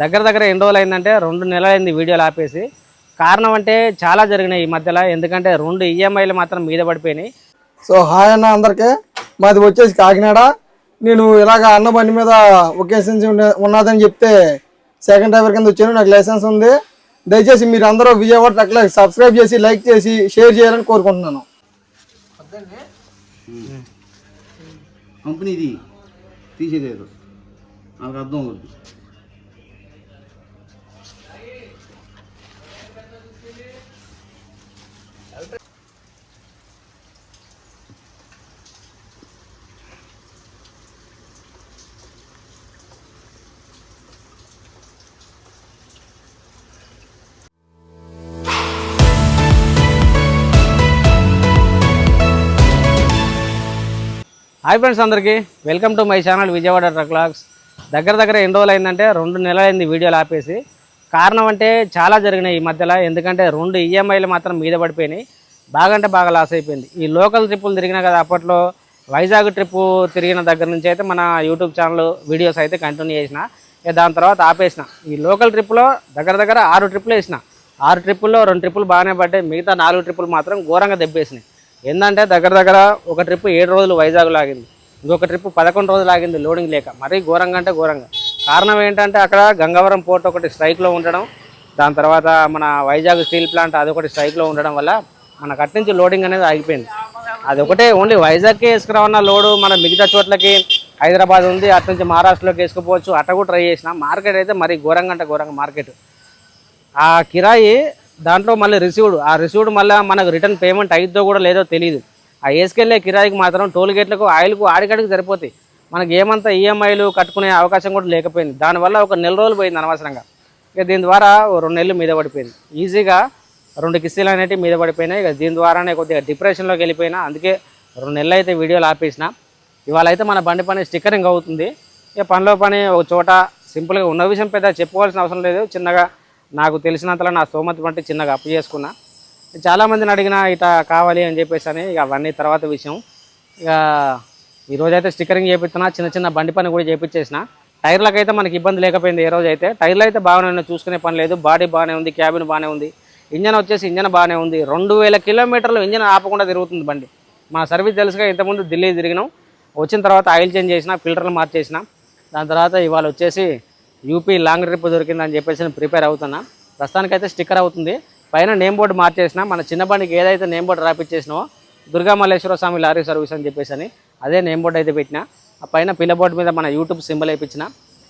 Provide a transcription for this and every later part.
దగ్గర దగ్గర ఎన్ని రోజులు అయిందంటే రెండు నెలలు అయింది వీడియోలు ఆపేసి. కారణం అంటే చాలా జరిగినాయి ఈ మధ్యలో ఎందుకంటే రెండు ఈఎంఐలు మాత్రం మీద పడిపోయినాయి. సో హాయ్ అన్న అందరికీ. మాది వచ్చేసి కాకినాడ. నేను ఇలాగ అన్న బండి మీద ఒకే లైసెన్స్ ఉన్న- ఉన్నదని చెప్తే సెకండ్ డ్రైవర్ కింద వచ్చాను నాకు లైసెన్స్ ఉంది. దయచేసి మీరు అందరూ విజయవాడ ట్రక్లో సబ్స్క్రైబ్ చేసి లైక్ చేసి షేర్ చేయాలని కోరుకుంటున్నాను. కంపెనీది తీసేదేదో నాకు అర్థం అవుతుంది. హాయ్ ఫ్రెండ్స్ అందరికీ. Welcome to my channel Vijayawada truck logs దగ్గర దగ్గర ఎన్ని రోజులు అయిందంటే రెండు నెలలైంది వీడియోలు ఆపేసి. కారణం అంటే చాలా జరిగినాయి ఈ మధ్యలో ఎందుకంటే రెండు ఈఎంఐలు మాత్రం మీద పడిపోయినాయి. బాగా అంటే బాగా లాస్ అయిపోయింది. ఈ లోకల్ ట్రిప్పులు తిరిగినా కదా అప్పట్లో వైజాగ్ ట్రిప్పు తిరిగిన దగ్గర నుంచి అయితే మన యూట్యూబ్ ఛానల్ వీడియోస్ అయితే కంటిన్యూ చేసిన. దాని తర్వాత ఆపేసిన. ఈ లోకల్ ట్రిప్పులో దగ్గర దగ్గర ఆరు ట్రిప్పులు వేసిన. ఆరు ట్రిప్పుల్లో రెండు ట్రిప్పులు బాగానే పడ్డాయి. మిగతా నాలుగు ట్రిప్పులు మాత్రం ఘోరంగా దెబ్బేసినాయి. ఏంటంటే దగ్గర దగ్గర ఒక ట్రిప్ ఏడు రోజులు వైజాగ్ లాగింది. ఇంకొక ట్రిప్ పదకొండు రోజులు ఆగింది లోడింగ్ లేక. మరీ ఘోరంగా అంటే ఘోరంగా. కారణం ఏంటంటే అక్కడ గంగవరం పోర్ట్ ఒకటి స్ట్రైక్లో ఉండడం దాని తర్వాత మన వైజాగ్ స్టీల్ ప్లాంట్ అదొకటి స్ట్రైక్లో ఉండడం వల్ల మన అటు నుంచి లోడింగ్ అనేది ఆగిపోయింది. అది ఒకటే ఓన్లీ వైజాగ్కి వేసుకురావన్న లోడు మన మిగతా చోట్లకి హైదరాబాద్ ఉంది అటు నుంచి మహారాష్ట్రలోకి వేసుకోపోవచ్చు అట్ట కూడా ట్రై చేసిన. మార్కెట్ అయితే మరీ ఘోరంగా అంటే ఘోరంగా మార్కెట్. ఆ కిరాయి దాంట్లో మళ్ళీ రిసీవ్డ్ ఆ రిసీవ్డ్ మళ్ళీ మనకు రిటర్న్ పేమెంట్ అయిద్దో కూడా లేదో తెలియదు ఆ వేసుకెళ్ళే కిరాయికి మాత్రం టోల్ గేట్లకు ఆయిల్కు ఆడికాడికి సరిపోతాయి. మనకి ఏమంతా ఈఎంఐలు కట్టుకునే అవకాశం కూడా లేకపోయింది. దానివల్ల ఒక నెల రోజులు పోయింది అనవసరంగా. ఇక దీని ద్వారా రెండు నెలలు మీద పడిపోయింది. ఈజీగా రెండు కిస్తీలు అనేటివి మీద పడిపోయినాయి. ఇక దీని ద్వారానే కొద్దిగా డిప్రెషన్లోకి వెళ్ళిపోయినా. అందుకే రెండు నెలలు అయితే వీడియోలు ఆపేసిన. ఇవాళ అయితే మన బండి పని స్టిక్కరింగ్ అవుతుంది. ఇక పనిలో పని ఒక చోట సింపుల్గా ఉన్న విషయం పెద్ద చెప్పుకోవాల్సిన అవసరం లేదు. చిన్నగా నాకు తెలిసినంతలో నా స్తోమత బట్టి చిన్నగా అప్పు చేసుకున్నా. చాలామందిని అడిగినా ఇట కావాలి అని చెప్పేసి అని ఇక అవన్నీ తర్వాత విషయం. ఇక ఈరోజైతే స్టిక్కరింగ్ చేపిస్తున్నా చిన్న చిన్న బండి పని కూడా చేపించేసిన టైర్లకైతే మనకి ఇబ్బంది లేకపోయింది ఏ రోజు అయితే టైర్లు అయితే బాగానే చూసుకునే పని లేదు. బాడీ బాగానే ఉంది క్యాబిన్ బాగానే ఉంది. ఇంజన్ వచ్చేసి ఇంజన్ బాగానే ఉంది. రెండు వేల కిలోమీటర్లు ఇంజన్ ఆపకుండా తిరుగుతుంది బండి. మన సర్వీస్ తెలుసుగా ఇంతకుముందు ఢిల్లీ తిరిగినాం. వచ్చిన తర్వాత ఆయిల్ చేంజ్ చేసిన ఫిల్టర్లు మార్చేసిన. దాని తర్వాత ఇవాళ వచ్చేసి యూపీ లాంగ్ ట్రిప్ దొరికిందని చెప్పేసి నేను ప్రిపేర్ అవుతున్నా. ప్రస్తుతానికైతే స్టిక్కర్ అవుతుంది. పైన నేమ్ బోర్డు మార్చేసిన మన చిన్న బండికి ఏదైతే నేమ్ బోర్డు రాపిచ్చేసినావో దుర్గా మల్లేశ్వర స్వామి లారీ సర్వీస్ అని చెప్పేసి అని అదే నేమ్ బోర్డు అయితే పెట్టిన. ఆ పైన పిల్ల బోర్డు మీద మన యూట్యూబ్ సింబల్ వేయించిన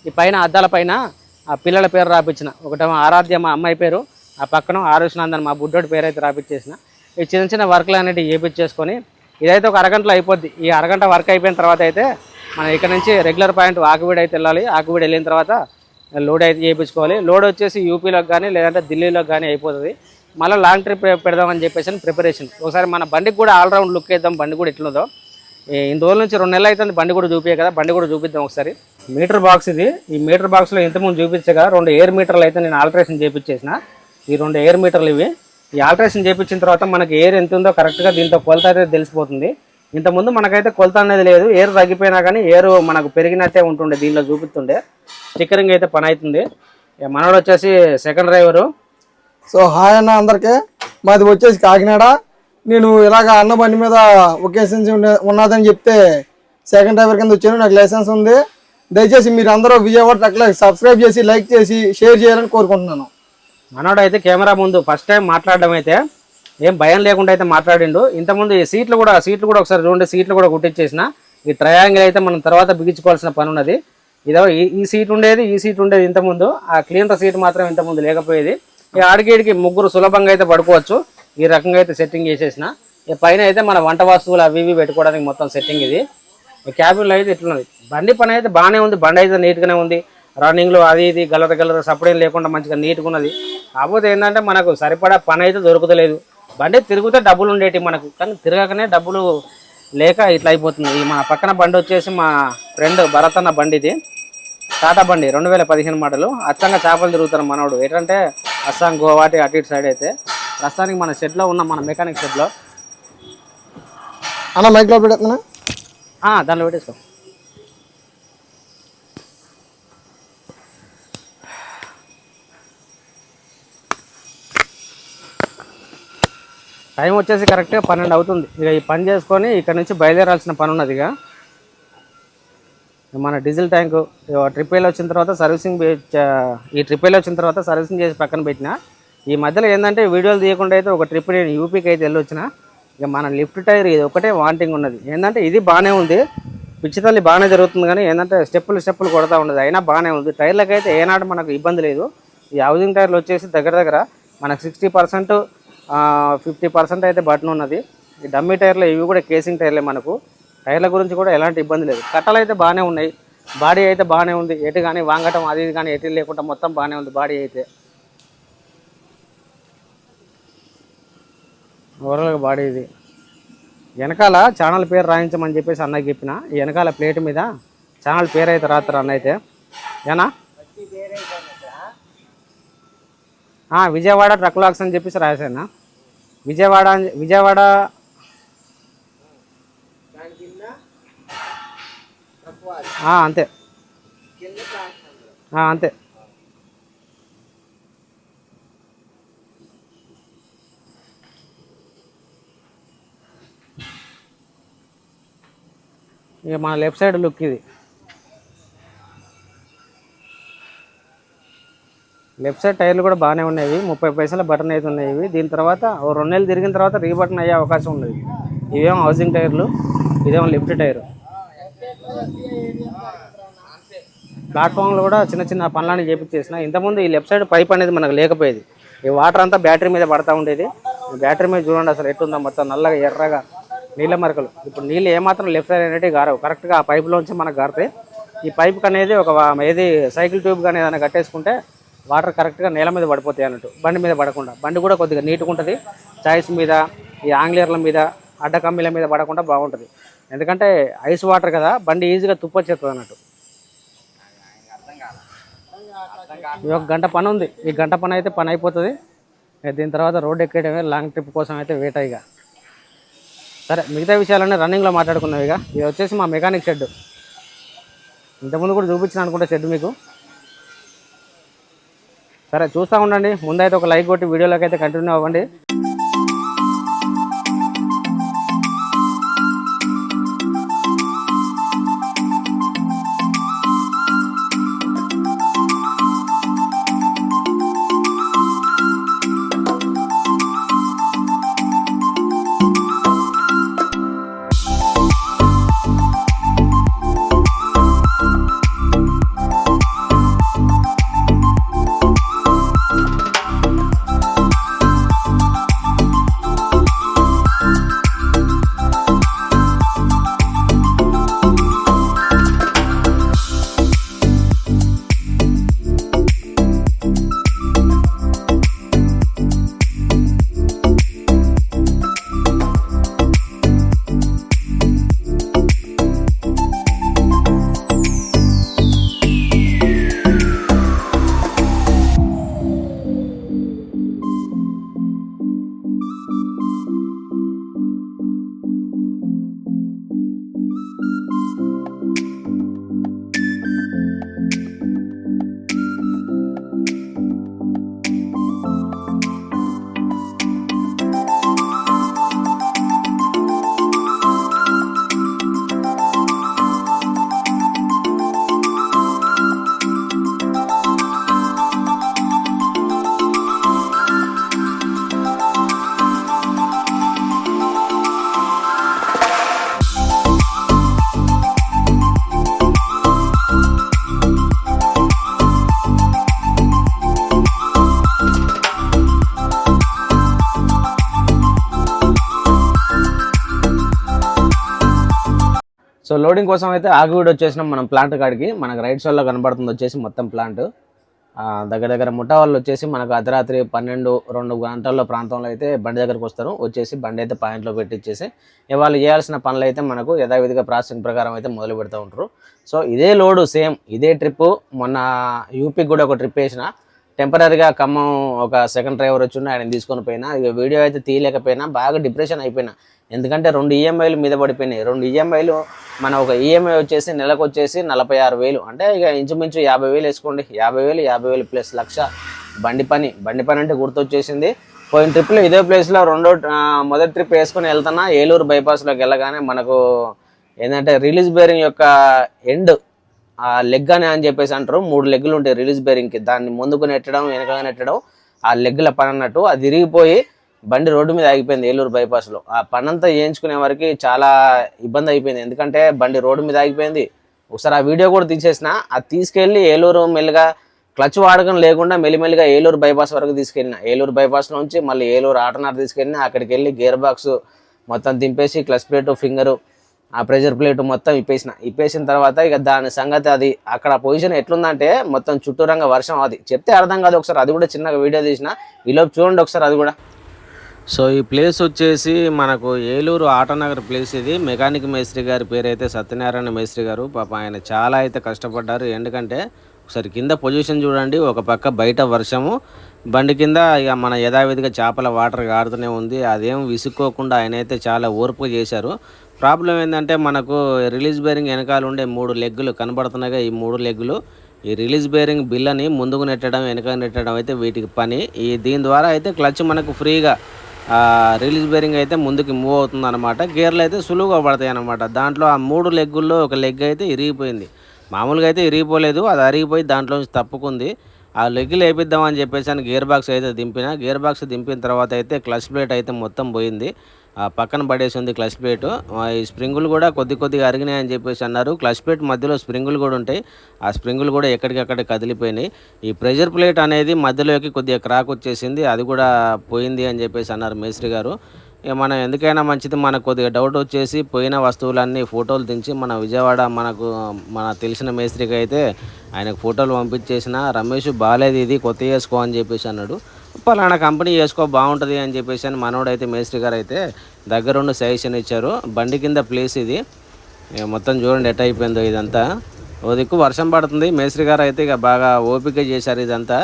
ఈ పైన అద్దాల పైన ఆ పిల్లల పేరు రాపించిన ఒకటేమో ఆరాధ్య మా అమ్మాయి పేరు ఆ పక్కన ఆరుష్నందన్ మా బుడ్డోడి పేరు అయితే రాపించేసిన ఈ చిన్న చిన్న వర్క్లు అనేవి చేపించేసుకొని ఇదైతే ఒక అరగంటలో అయిపోద్ది. ఈ అరగంట వర్క్ అయిపోయిన తర్వాత అయితే మనం ఇక్కడ నుంచి రెగ్యులర్ పాయింట్ ఆకువీడు అయితే వెళ్ళాలి. ఆకువీడు వెళ్ళిన తర్వాత లోడ్ అయితే చేయించుకోవాలి లోడ్ వచ్చేసి యూపీలోకి కానీ లేదంటే ఢిల్లీలోకి కానీ అయిపోతుంది. మళ్ళీ లాంగ్ ట్రిప్ పెడదామని చెప్పేసి ప్రిపరేషన్. ఒకసారి మన బండికి కూడా ఆల్రౌండ్ లుక్ వేద్దాం బండి కూడా ఎట్లుందో. ఇంత ఇన్ని రోజుల నుంచి రెండు నెలలు అవుతుంది బండి కూడా చూపించే కదా బండి కూడా చూపిద్దాం ఒకసారి. మీటర్ బాక్స్ ఇది. ఈ మీటర్ బాక్స్లో ఇంతకుముందు చూపించే కదా రెండు ఎయిర్ మీటర్లు అయితే నేను ఆల్ట్రేషన్ చేపించేసిన. ఈ రెండు ఎయిర్ మీటర్లు ఇవి. ఈ ఆల్ట్రేషన్ చేయించిన తర్వాత మనకి ఎయిర్ ఎంత ఉందో కరెక్ట్గా దీంతో కొలత అయితే తెలిసిపోతుంది. ఇంతకుముందు మనకైతే కొలత అనేది లేదు. ఎయిర్ తగ్గిపోయినా కానీ ఎయిర్ మనకు పెరిగినట్టే ఉంటుండే దీనిలో చూపిస్తుండే. స్టిక్కరింగ్ అయితే పని అవుతుంది. మనోడు వచ్చేసి సెకండ్ డ్రైవరు సో హాయ్ అన్న అందరికీ. మాది వచ్చేసి కాకినాడ. నేను ఇలాగ అన్న బండి మీద ఒకే లైసెన్స్ ఉన్న- ఉన్నదని చెప్తే సెకండ్ డ్రైవర్ కింద వచ్చాను నాకు లైసెన్స్ ఉంది. దయచేసి మీరు అందరూ విజయవాడ ట్రక్లో సబ్స్క్రైబ్ చేసి లైక్ చేసి షేర్ చేయాలని కోరుకుంటున్నాను. మనోడు అయితే కెమెరా ముందు ఫస్ట్ టైం మాట్లాడడం అయితే ఏం భయం లేకుండా అయితే మాట్లాడిండు. ఇంతకుముందు ఈ సీట్లు కూడా సీట్లు కూడా ఒకసారి చూడండి సీట్లు కూడా కుట్టించేసిన ఈ ట్రయాంగిల్ అయితే మనం తర్వాత బిగించుకోవాల్సిన పని ఉన్నది. ఇదో ఈ ఈ సీట్ ఉండేది ఈ సీట్ ఉండేది ఇంతకుముందు. ఆ క్లీనర్ సీట్ మాత్రం ఇంతకుముందు లేకపోయేది. ఈ ఆడికేడికి ముగ్గురు సులభంగా అయితే పడుకోవచ్చు. ఈ రకంగా అయితే సెట్టింగ్ చేసేసిన. ఈ పైన అయితే మన వంట వస్తువులు అవి ఇవి పెట్టుకోవడానికి మొత్తం సెట్టింగ్ ఇది. ఈ క్యాబిన్లో అయితే ఇట్లున్నది. బండి పని అయితే బాగానే ఉంది. బండి అయితే నీట్గానే ఉంది. రన్నింగ్లో అది ఇది గలర గలర సపరేట్ లేకుండా మంచిగా నీట్గా ఉన్నది. కాకపోతే ఏంటంటే మనకు సరిపడా పని అయితే దొరుకుతలేదు. బండి తిరిగితే డబ్బులు ఉండేటి మనకు. కానీ తిరగకనే డబ్బులు లేక ఇట్లా అయిపోతుంది. ఈ మన పక్కన బండి వచ్చేసి మా ఫ్రెండ్ భరత్ అన్న బండి ఇది. టాటా బండి రెండు వేల పదిహేను మోడలు. అచ్చంగా చేపలు తిరుగుతారు మనోడు. ఏంటంటే అస్సాం గోవాటి అటు ఇటు సైడ్ అయితే. ప్రస్తుతానికి మన షెడ్లో ఉన్న మన మెకానిక్ షెడ్లో అన్న మైక్లో పెడుతున్నా ఆ, దాంట్లో పెట్టేసుకో. టైం వచ్చేసి కరెక్ట్గా పన్నెండు అవుతుంది. ఇక ఈ పని చేసుకొని ఇక్కడ నుంచి బయలుదేరాల్సిన పని ఉన్నది ఇక. మన డీజిల్ ట్యాంకు ట్రిప్ వెళ్ళి వచ్చిన తర్వాత సర్వీసింగ్ ఈ ట్రిప్ వెళ్ళి వచ్చిన తర్వాత సర్వీసింగ్ చేసి పక్కన పెట్టిన. ఈ మధ్యలో ఏంటంటే వీడియోలు తీయకుండా అయితే ఒక ట్రిప్ నేను యూపీకి అయితే వెళ్ళి వచ్చిన ఇక మన లిఫ్ట్ టైర్ ఇది ఒకటే వాంటింగ్ ఉన్నది. ఏంటంటే ఇది బాగానే ఉంది. పిచ్చి తల్లి బాగానే జరుగుతుంది కానీ ఏంటంటే స్టెప్పులు స్టెప్పులు కొడతా ఉండదు అయినా బాగానే ఉంది. టైర్లకైతే అయితే ఏనాడు మనకు ఇబ్బంది లేదు. ఈ హౌసింగ్ టైర్లు వచ్చేసి దగ్గర దగ్గర మనకు సిక్స్టీ పర్సెంట్ ఫిఫ్టీ పర్సెంట్ అయితే బటన్ ఉన్నది. ఈ డమ్మీ టైర్లు ఇవి కూడా కేసింగ్ టైర్లే మనకు. టైర్ల గురించి కూడా ఎలాంటి ఇబ్బంది లేదు. కట్టలు అయితే బాగానే ఉన్నాయి. బాడీ అయితే బాగానే ఉంది. ఎటు కానీ వాంగటం అది ఇది కానీ ఎటు లేకుండా మొత్తం బాగానే ఉంది బాడీ అయితే. ఓవరాల్గా బాడీ ఇది. వెనకాల ఛానల్ పేరు రాయించమని చెప్పేసి అన్నకి చెప్పిన. ఈ వెనకాల ప్లేట్ మీద ఛానల్ పేరు అయితే రాత్రి అన్న అయితే ఏనా విజయవాడ ట్రక్ లాక్స్ అని చెప్పేసి రాశాను? విజయవాడ విజయవాడ అంతే. అంతే. ఇక మన లెఫ్ట్ సైడ్ లుక్ ఇది. లెఫ్ట్ సైడ్ టైర్లు కూడా బాగానే ఉన్నాయి. ముప్పై పైసల బటన్ అయితే ఉన్నాయి దీని తర్వాత రెండు నెలలు తిరిగిన తర్వాత రీబటన్ అయ్యే అవకాశం ఉన్నది. ఇవేమో హౌసింగ్ టైర్లు ఇదేమో లిఫ్ట్ టైర్. ప్లాట్ఫామ్లో కూడా చిన్న చిన్న పనులని చేపించేసిన. ఇంతకుముందు ఈ లెఫ్ట్ సైడ్ పైప్ అనేది మనకు లేకపోయేది. ఈ వాటర్ అంతా బ్యాటరీ మీద పడతా ఉండేది. బ్యాటరీ మీద చూడండి అసలు ఎట్టుందో మొత్తం నల్లగా ఎర్రగా నీళ్ళ మరకలు. ఇప్పుడు నీళ్ళు ఏమాత్రం లెఫ్ట్ సైడ్ అనేవి గారవు. కరెక్ట్గా ఆ పైపులోంచి మనకు గారితే ఈ పైప్ అనేది ఒక ఏది సైకిల్ ట్యూబ్ కానీ ఏదైనా కట్టేసుకుంటే వాటర్ కరెక్ట్గా నేల మీద పడిపోతాయి అన్నట్టు. బండి మీద పడకుండా. బండి కూడా కొద్దిగా నీట్గా ఉంటుంది చాయిస్ మీద ఈ ఆంగ్లేర్ల మీద అడ్డ కమ్మీల మీద పడకుండా బాగుంటుంది. ఎందుకంటే ఐస్ వాటర్ కదా బండి ఈజీగా తుప్పొచ్చేస్తుంది అన్నట్టు. ఈ ఒక గంట పని ఉంది. ఈ గంట పని అయితే పని అయిపోతుంది. దీని తర్వాత రోడ్ ఎక్కేయడమే లాంగ్ ట్రిప్ కోసం అయితే వెయిట్ ఇక. సరే మిగతా విషయాలన్నీ రన్నింగ్లో మాట్లాడుకున్నాం ఇక. ఇది వచ్చేసి మా మెకానిక్ షెడ్ ఇంతకుముందు కూడా చూపించిన అనుకుంటా షెడ్ మీకు. సరే చూస్తూ ఉండండి. ముందైతే ఒక లైక్ కొట్టి వీడియోలోకి అయితే కంటిన్యూ అవ్వండి. లోడింగ్ కోసం అయితే ఆగివీడ్ వచ్చేసినాం మనం ప్లాంట్ కాడికి. మనకు రైట్ సైడ్లో కనబడుతుంది వచ్చేసి మొత్తం ప్లాంట్ దగ్గర దగ్గర ముఠా వాళ్ళు వచ్చేసి మనకు అర్ధరాత్రి పన్నెండు రెండు గంటల ప్రాంతంలో అయితే బండి దగ్గరకు వస్తారు. వచ్చేసి బండి అయితే పాయింట్లో పెట్టించేసి ఇక వాళ్ళు చేయాల్సిన పనులు అయితే మనకు యథావిధిగా ప్రాసెసింగ్ ప్రకారం అయితే మొదలు పెడతా ఉంటారు. సో ఇదే లోడు సేమ్ ఇదే ట్రిప్ మొన్న యూపీకి కూడా ఒక ట్రిప్ వేసిన టెంపరీగా ఖమ్మం ఒక సెకండ్ డ్రైవర్ వచ్చి ఆయన తీసుకొని పోయినా. ఇక వీడియో అయితే తీయలేకపోయినా బాగా డిప్రెషన్ అయిపోయినా. ఎందుకంటే రెండు ఈఎంఐలు మీద పడిపోయినాయి. రెండు ఈఎంఐలు మన ఒక ఈఎంఐ వచ్చేసి నెలకు వచ్చేసి నలభై ఆరు వేలు. అంటే ఇక ఇంచుమించు యాభై వేలు వేసుకోండి. యాభై వేలు యాభై వేలు ప్లస్ లక్ష బండి పని. బండి పని అంటే గుర్తొచ్చేసింది. పోయిన ట్రిప్లో ఇదే ప్లేస్లో రెండో మొదటి ట్రిప్ వేసుకొని వెళ్తున్నా. ఏలూరు బైపాస్లోకి వెళ్ళగానే మనకు ఏంటంటే రిలీజ్ బేరింగ్ యొక్క ఎండ్ ఆ లెగ్ అని అని చెప్పేసి అంటారు. మూడు లెగ్గులు ఉంటాయి రిలీజ్ బేరింగ్కి దాన్ని ముందుకు నెట్టడం వెనక నెట్టడం ఆ లెగ్గుల పని అన్నట్టు. అది తిరిగిపోయి బండి రోడ్డు మీద ఆగిపోయింది ఏలూరు బైపాస్లో ఆ పనంతా చేయించుకునే వరకు చాలా ఇబ్బంది అయిపోయింది. ఎందుకంటే బండి రోడ్డు మీద ఆగిపోయింది. ఒకసారి ఆ వీడియో కూడా తీసేసిన. అది తీసుకెళ్ళి ఏలూరు మెల్లిగా క్లచ్ వాడకం లేకుండా మెల్లిమెల్లిగా ఏలూరు బైపాస్ వరకు తీసుకెళ్ళిన. ఏలూరు బైపాస్ నుంచి మళ్ళీ ఏలూరు ఆటనార్ తీసుకెళ్ళిన. అక్కడికి వెళ్ళి గేర్ బాక్స్ మొత్తం దింపేసి క్లచ్ ప్లేటు ఫింగరు ఆ ప్రెషర్ ప్లేట్ మొత్తం ఇప్పేసిన. ఇప్పేసిన తర్వాత ఇక దాని సంగతి అది అక్కడ పొజిషన్ ఎట్లుందంటే మొత్తం చుట్టూరంగా వర్షం అది. చెప్తే అర్థం కాదు ఒకసారి. అది కూడా చిన్నగా వీడియో తీసిన. ఈలోపు చూడండి ఒకసారి అది కూడా. సో ఈ ప్లేస్ వచ్చేసి మనకు ఏలూరు ఆటనగర్ ప్లేస్ ఇది. మెకానిక్ మేస్త్రి గారి పేరు అయితే సత్యనారాయణ మేస్త్రి గారు. పాప ఆయన చాలా అయితే కష్టపడ్డారు. ఎందుకంటే ఒకసారి కింద పొజిషన్ చూడండి. ఒక పక్క బయట వర్షము. బండి కింద ఇక మన యథావిధిగా చేపల వాటర్ కారుతూనే ఉంది. అదేం విసుక్కోకుండా ఆయన అయితే చాలా ఓర్పు చేశారు. ప్రాబ్లం ఏంటంటే మనకు రిలీజ్ బేరింగ్ వెనకాల ఉండే మూడు లెగ్గులు కనబడుతున్నాయిగా ఈ మూడు లెగ్గులు. ఈ రిలీజ్ బేరింగ్ బిల్లని ముందుకు నెట్టడం వెనక నెట్టడం అయితే వీటికి పని. ఈ దీని ద్వారా అయితే క్లచ్ మనకు ఫ్రీగా రిలీజ్ బేరింగ్ అయితే ముందుకు మూవ్ అవుతుంది అనమాట గేర్లు అయితే సులువుగా పడతాయి అనమాట దాంట్లో ఆ మూడు లెగ్గుల్లో ఒక లెగ్ అయితే ఇరిగిపోయింది. మామూలుగా అయితే ఇరిగిపోలేదు అది అరిగిపోయి దాంట్లోంచి తప్పుకుంది. ఆ లెగ్లు వేపిద్దామని చెప్పేసి అని గేర్ బాక్స్ అయితే దింపిన గేర్ బాక్స్ దింపిన తర్వాత అయితే క్లచ్ ప్లేట్ అయితే మొత్తం పోయింది. పక్కన పడేసి ఉంది క్లచ్ ప్లేట్. ఆ, ఈ స్ప్రింగులు కూడా కొద్ది కొద్దిగా అరిగినాయని చెప్పేసి అన్నారు. క్లచ్ ప్లేట్ మధ్యలో స్ప్రింగులు కూడా ఉంటాయి. ఆ స్ప్రింగులు కూడా ఎక్కడికక్కడ కదిలిపోయినాయి. ఈ ప్రెషర్ ప్లేట్ అనేది మధ్యలోకి కొద్దిగా క్రాక్ వచ్చేసింది. అది కూడా పోయింది అని చెప్పేసి అన్నారు మేస్త్రి గారు. మనం ఎందుకైనా మంచిది మనకు కొద్దిగా డౌట్ వచ్చేసి పోయిన వస్తువులన్నీ ఫోటోలు దించి మన విజయవాడ మనకు మన తెలిసిన మేస్త్రికి అయితే ఆయనకు ఫోటోలు పంపించేసిన రమేష్ బాగాలేదు ఇది కొత్త చేసుకో అని చెప్పేసి అన్నాడు. పలానా కంపెనీ చేసుకో బాగుంటుంది అని చెప్పేసి అని మనోడైతే మేస్త్రి గారు అయితే దగ్గరుండి సజెషన్ ఇచ్చారు. బండి కింద ప్లేస్ ఇది. మొత్తం చూడండి ఎట్ అయిపోయిందో ఇదంతా. ఓ దిక్కు వర్షం పడుతుంది. మేస్త్రి గారు అయితే ఇక బాగా ఓపిక చేశారు ఇదంతా.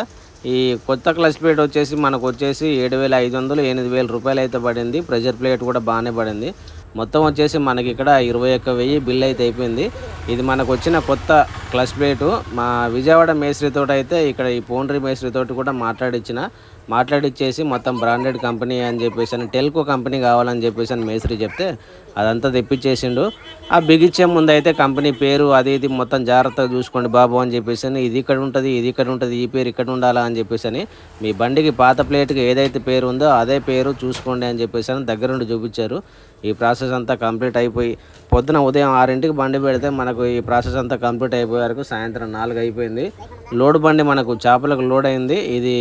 ఈ కొత్త క్లచ్ ప్లేట్ వచ్చేసి మనకు వచ్చేసి ఏడు వేల ఐదు వందలు ఎనిమిది వేల రూపాయలు అయితే పడింది. ప్రెషర్ ప్లేట్ కూడా బాగానే పడింది. మొత్తం వచ్చేసి మనకి ఇక్కడ ఇరవై ఒక్క వెయ్యి బిల్ అయితే అయిపోయింది. ఇది మనకు వచ్చిన కొత్త క్లచ్ ప్లేటు. మా విజయవాడ మేస్త్రితో అయితే ఇక్కడ ఈ పోండ్రి మేస్త్రితో కూడా మాట్లాడిచ్చిన. మాట్లాడిచ్చేసి మొత్తం బ్రాండెడ్ కంపెనీ అని చెప్పేసి అని టెల్కో కంపెనీ కావాలని చెప్పేసి అని మేస్త్రి చెప్తే అదంతా తెప్పించేసిండు. ఆ బిగిచ్చే ముందు అయితే కంపెనీ పేరు అది ఇది మొత్తం జాగ్రత్తగా చూసుకోండి బాబు అని చెప్పేసి అని ఇది ఇక్కడ ఉంటుంది ఇది ఇక్కడ ఉంటుంది ఈ పేరు ఇక్కడ ఉండాలా అని చెప్పేసి అని మీ బండికి పాత ప్లేట్కి ఏదైతే పేరు ఉందో అదే పేరు చూసుకోండి అని చెప్పేసి అని దగ్గరుండి చూపించారు. ఈ ప్రాసెస్ అంతా కంప్లీట్ అయిపోయి పొద్దున ఉదయం ఆరింటికి బండి పెడితే మనకు ఈ ప్రాసెస్ అంతా కంప్లీట్ అయిపోయే వరకు సాయంత్రం నాలుగు అయిపోయింది. లోడ్ బండి మనకు చేపలకు లోడ్ అయింది. ఇది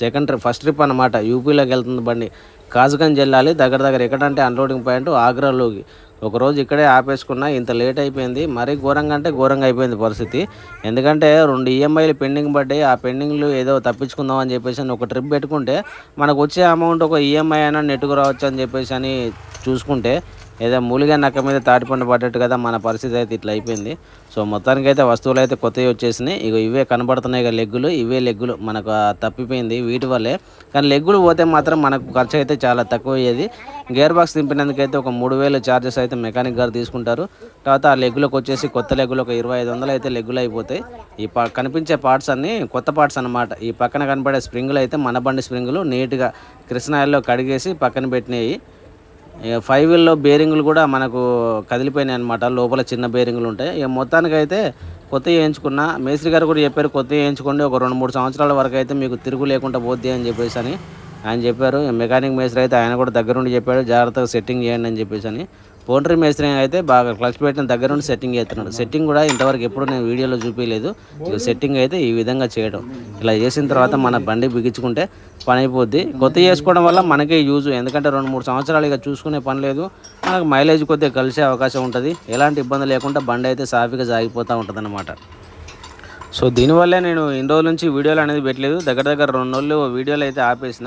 సెకండ్ ట్రిప్ ఫస్ట్ ట్రిప్ అనమాట యూపీలోకి వెళ్తుంది బండి. కాజుగంజ్ వెళ్ళాలి దగ్గర దగ్గర ఎక్కడంటే అన్లోడింగ్ పాయింట్ ఆగ్రాలోకి. ఒకరోజు ఇక్కడే ఆపేసుకున్నా ఇంత లేట్ అయిపోయింది. మరీ ఘోరంగా అంటే ఘోరంగా అయిపోయింది పరిస్థితి. ఎందుకంటే రెండు ఈఎంఐలు పెండింగ్ పడ్డాయి. ఆ పెండింగ్లు ఏదో తప్పించుకుందాం అని చెప్పేసి అని ఒక ట్రిప్ పెట్టుకుంటే మనకు వచ్చే అమౌంట్ ఒక ఈఎంఐ అయినా నెట్టుకు రావచ్చు అని చెప్పేసి అని చూసుకుంటే ఏదో మూలిగా నక్క మీద తాటిపండు పడ్డట్టు కదా మన పరిస్థితి అయితే ఇట్లా అయిపోయింది. సో మొత్తానికి అయితే వస్తువులు అయితే కొత్తవి వచ్చేసినాయి. ఇక ఇవే కనబడుతున్నాయి ఇక లెగ్గులు ఇవే లెగ్గులు మనకు తప్పిపోయింది వీటి వల్లే. కానీ లెగ్గులు పోతే మాత్రం మనకు ఖర్చు అయితే చాలా తక్కువ అయ్యేది. గేర్ బాక్స్ దింపినందుకైతే ఒక మూడు వేలు ఛార్జెస్ అయితే మెకానిక్ గారు తీసుకుంటారు. తర్వాత ఆ లెగ్గులకు వచ్చేసి కొత్త లెగ్గులు ఒక ఇరవై ఐదు వందలు అయితే లెగ్గులు అయిపోతాయి. ఈ ప కనిపించే పార్ట్స్ అన్నీ కొత్త పార్ట్స్ అన్నమాట. ఈ పక్కన కనబడే స్ప్రింగులు అయితే మన బండి స్ప్రింగులు నీట్గా కృష్ణాయిల్లో కడిగేసి పక్కన పెట్టినాయి ఫైవ్ వీల్లో బేరింగ్లు కూడా మనకు కదిలిపోయినాయి అనమాట లోపల చిన్న బేరింగ్లు ఉంటాయి. ఇక మొత్తానికి అయితే కొత్త వేయించుకున్న మేస్త్రి గారు కూడా చెప్పారు కొత్త వేయించుకోండి ఒక రెండు మూడు సంవత్సరాల వరకు అయితే మీకు తిరుగు లేకుండా పోద్ది అని చెప్పేసి అని. ఆయన చెప్పారు. మెకానిక్ మేస్త్రి అయితే ఆయన కూడా దగ్గరుండి చెప్పాడు జాగ్రత్తగా సెట్టింగ్ చేయండి అని చెప్పేసి అని. పౌంట్రీ మేస్త్రి అయితే బాగా క్లచ్ పెట్టిన దగ్గర నుండి సెట్టింగ్ చేస్తున్నాడు. సెట్టింగ్ కూడా ఇంతవరకు ఎప్పుడు నేను వీడియోలో చూపించలేదు సెట్టింగ్ అయితే ఈ విధంగా చేయడం. ఇలా చేసిన తర్వాత మన బండి బిగించుకుంటే పని అయిపోద్ది. కొత్త చేసుకోవడం వల్ల మనకే యూజ్ ఎందుకంటే రెండు మూడు సంవత్సరాలు ఇక చూసుకునే పని లేదు. మనకు మైలేజ్ కొద్దిగా కలిసే అవకాశం ఉంటుంది. ఎలాంటి ఇబ్బంది లేకుండా బండి అయితే సాఫీగా సాగిపోతూ ఉంటుంది సో దీనివల్లే నేను ఇన్ని రోజుల నుంచి వీడియోలు అనేది పెట్టలేదు. దగ్గర దగ్గర రెండు రోజులు వీడియోలు అయితే ఆపేసిన.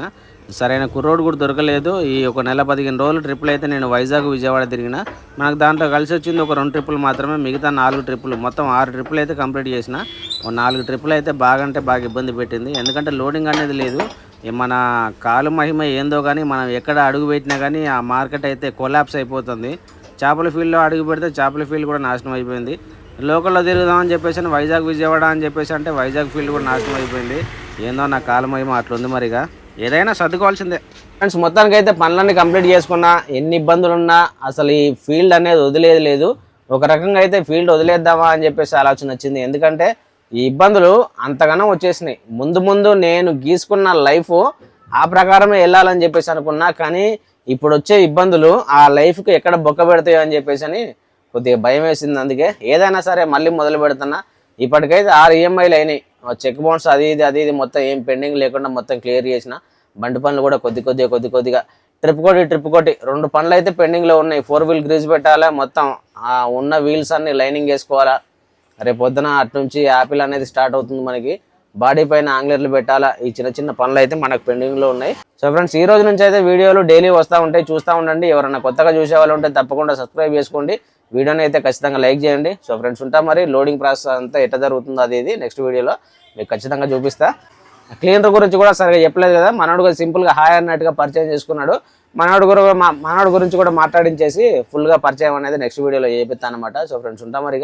సరైన కుర్రోడు కూడా దొరకలేదు. ఈ ఒక నెల పదిహేను రోజులు ట్రిప్పులు అయితే నేను వైజాగ్ విజయవాడ తిరిగిన. నాకు దాంట్లో కలిసి వచ్చింది ఒక రెండు ట్రిప్పులు మాత్రమే. మిగతా నాలుగు ట్రిప్పులు మొత్తం ఆరు ట్రిప్పులు అయితే కంప్లీట్ చేసిన. ఒక నాలుగు ట్రిప్పులు అయితే బాగా అంటే బాగా ఇబ్బంది పెట్టింది. ఎందుకంటే లోడింగ్ అనేది లేదు. మన కాలు మహిమ ఏందో కానీ మనం ఎక్కడ అడుగు పెట్టినా కానీ ఆ మార్కెట్ అయితే కొలాప్స్ అయిపోతుంది. చేపల ఫీల్డ్లో అడుగు పెడితే చేపల ఫీల్డ్ కూడా నాశనం అయిపోయింది. లోకల్లో తిరుగుదామని చెప్పేసి వైజాగ్ విజయవాడ అని చెప్పేసి అంటే వైజాగ్ ఫీల్డ్ కూడా నాశనం అయిపోయింది. ఏందో నా కాలమహిమ అట్లుంది మరిగా. ఏదైనా సర్దుకోవాల్సిందే. ఫ్రెండ్స్ మొత్తానికి అయితే పనులన్నీ కంప్లీట్ చేసుకున్నా ఎన్ని ఇబ్బందులు ఉన్నా అసలు ఈ ఫీల్డ్ అనేది వదిలేదు లేదు. ఒక రకంగా అయితే ఫీల్డ్ వదిలేద్దామా అని చెప్పేసి ఆలోచన వచ్చింది. ఎందుకంటే ఈ ఇబ్బందులు అంతగానో వచ్చేసినాయి. ముందు ముందు నేను గీసుకున్న లైఫ్ ఆ ప్రకారమే వెళ్ళాలని చెప్పేసి అనుకున్నా కానీ ఇప్పుడు వచ్చే ఇబ్బందులు ఆ లైఫ్కి ఎక్కడ బొక్క పెడతాయో అని చెప్పేసి అని కొద్దిగా భయం వేసింది. అందుకే ఏదైనా సరే మళ్ళీ మొదలు పెడుతున్నా. ఇప్పటికైతే ఆరు ఈఎంఐలు అయినాయి. చెక్ బౌన్స్ అది ఇది అది ఇది మొత్తం ఏం పెండింగ్ లేకుండా మొత్తం క్లియర్ చేసిన బండి పనులు కూడా కొద్ది కొద్దిగా కొద్ది కొద్దిగా. ట్రిప్ కొట్టి ట్రిప్ కొట్టి. రెండు పనులు అయితే పెండింగ్లో ఉన్నాయి. ఫోర్ వీల్ గ్రీజ్ పెట్టాలా? మొత్తం ఆ ఉన్న వీల్స్ అన్ని లైనింగ్ వేసుకోవాలా? రేపు పొద్దున అటు నుంచి యాపిల్ అనేది స్టార్ట్ అవుతుంది మనకి. బాడీ పైన ఆంగ్లర్లు పెట్టాలా? ఈ చిన్న చిన్న పనులు అయితే మనకు పెండింగ్లో ఉన్నాయి. సో ఫ్రెండ్స్ ఈ రోజు నుంచి అయితే వీడియోలు డైలీ వస్తూ ఉంటాయి. చూస్తూ ఉండండి. ఎవరైనా కొత్తగా చూసే వాళ్ళు ఉంటే తప్పకుండా సబ్స్క్రైబ్ చేసుకోండి. వీడియోని అయితే ఖచ్చితంగా లైక్ చేయండి. సో ఫ్రెండ్స్ ఉంటా మరి. లోడింగ్ ప్రాసెస్ అంతా ఎట్లా జరుగుతుందో అది ఇది. నెక్స్ట్ వీడియోలో మీకు ఖచ్చితంగా చూపిస్తా. క్లీనర్ గురించి కూడా సరిగా చెప్పలేదు కదా. మనోడు కూడా సింపుల్గా హాయ్ అన్నట్టుగా పరిచయం చేసుకున్నాడు. మనోడు గురు మా- మనోడు గురించి కూడా మాట్లాడించేసి ఫుల్గా పరిచయం అనేది నెక్స్ట్ వీడియోలో చేపిస్తాను అనమాట సో ఫ్రెండ్స్ ఉంటాం మరి